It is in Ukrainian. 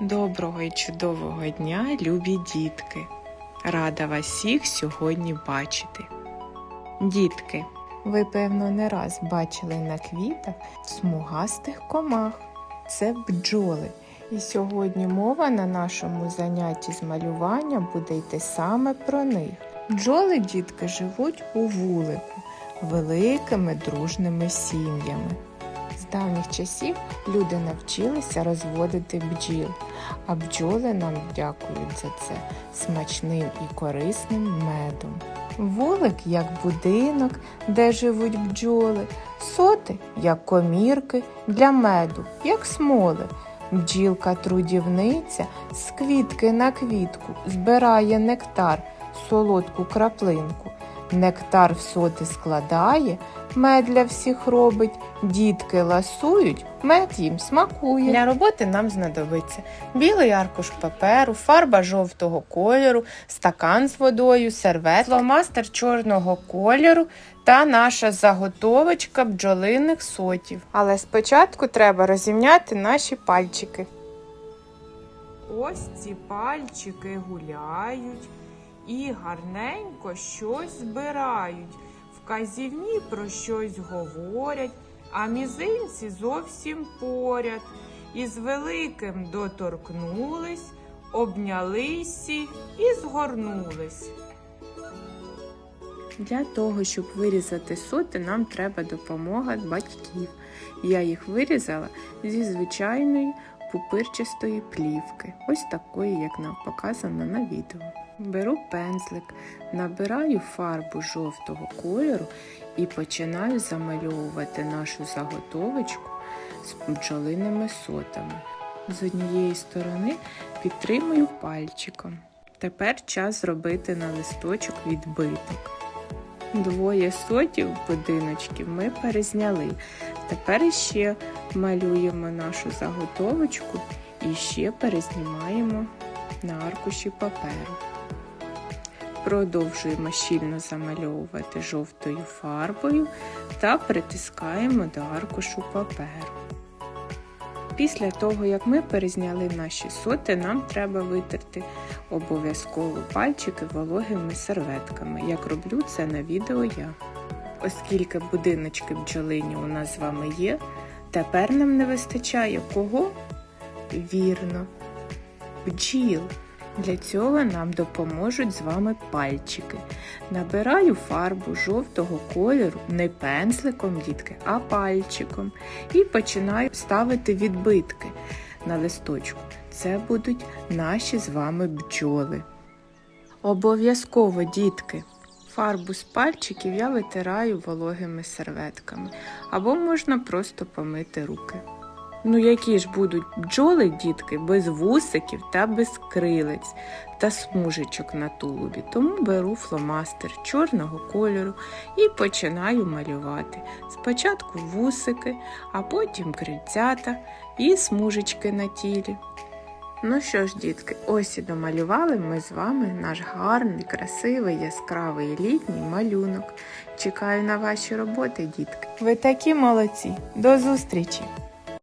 Доброго і чудового дня, любі дітки! Рада вас всіх сьогодні бачити. Дітки, ви, певно, не раз бачили на квітах смугастих комах. Це бджоли. І сьогодні мова на нашому занятті з малювання буде йти саме про них. Бджоли, дітки, живуть у вулику великими дружними сім'ями. Давніх часів люди навчилися розводити бджіл, а бджоли нам дякують за це смачним і корисним медом. Вулик як будинок, де живуть бджоли, соти як комірки для меду, як смоли. Бджілка трудівниця з квітки на квітку збирає нектар, солодку краплинку. Нектар в соти складає, мед для всіх робить, дітки ласують, мед їм смакує. Для роботи нам знадобиться білий аркуш паперу, фарба жовтого кольору, стакан з водою, сервет, фломастер чорного кольору та наша заготовочка бджолиних сотів. Але спочатку треба розімняти наші пальчики. Ось ці пальчики гуляють і гарненько щось збирають. Вказівні про щось говорять, а мізинці зовсім поряд. Із великим доторкнулись, обнялися і згорнулись. Для того, щоб вирізати соти, нам треба допомога батьків. Я їх вирізала зі звичайної пупирчастої плівки, ось такої, як нам показано на відео. Беру пензлик, набираю фарбу жовтого кольору і починаю замальовувати нашу заготовочку з бджолиними сотами. З однієї сторони підтримую пальчиком. Тепер час зробити на листочок відбиток. Двоє сотів будиночків ми перезняли. Тепер ще малюємо нашу заготовочку і ще перезнімаємо на аркуші паперу. Продовжуємо щільно замальовувати жовтою фарбою та притискаємо до аркушу паперу. Після того, як ми перезняли наші соти, нам треба витерти обов'язково пальчики вологими серветками, як роблю це на відео я. Оскільки будиночки бджолині у нас з вами є, тепер нам не вистачає кого? Вірно, бджіл. Для цього нам допоможуть з вами пальчики. Набираю фарбу жовтого кольору не пензликом, дітки, а пальчиком. І починаю ставити відбитки на листочку. Це будуть наші з вами бджоли. Обов'язково, дітки, фарбу з пальчиків я витираю вологими серветками, або можна просто помити руки. Ну, які ж будуть бджоли, дітки, без вусиків та без крилець та смужечок на тулубі. Тому беру фломастер чорного кольору і починаю малювати. Спочатку вусики, а потім крильцята і смужечки на тілі. Ну що ж, дітки, ось і домалювали ми з вами наш гарний, красивий, яскравий літній малюнок. Чекаю на ваші роботи, дітки. Ви такі молодці! До зустрічі!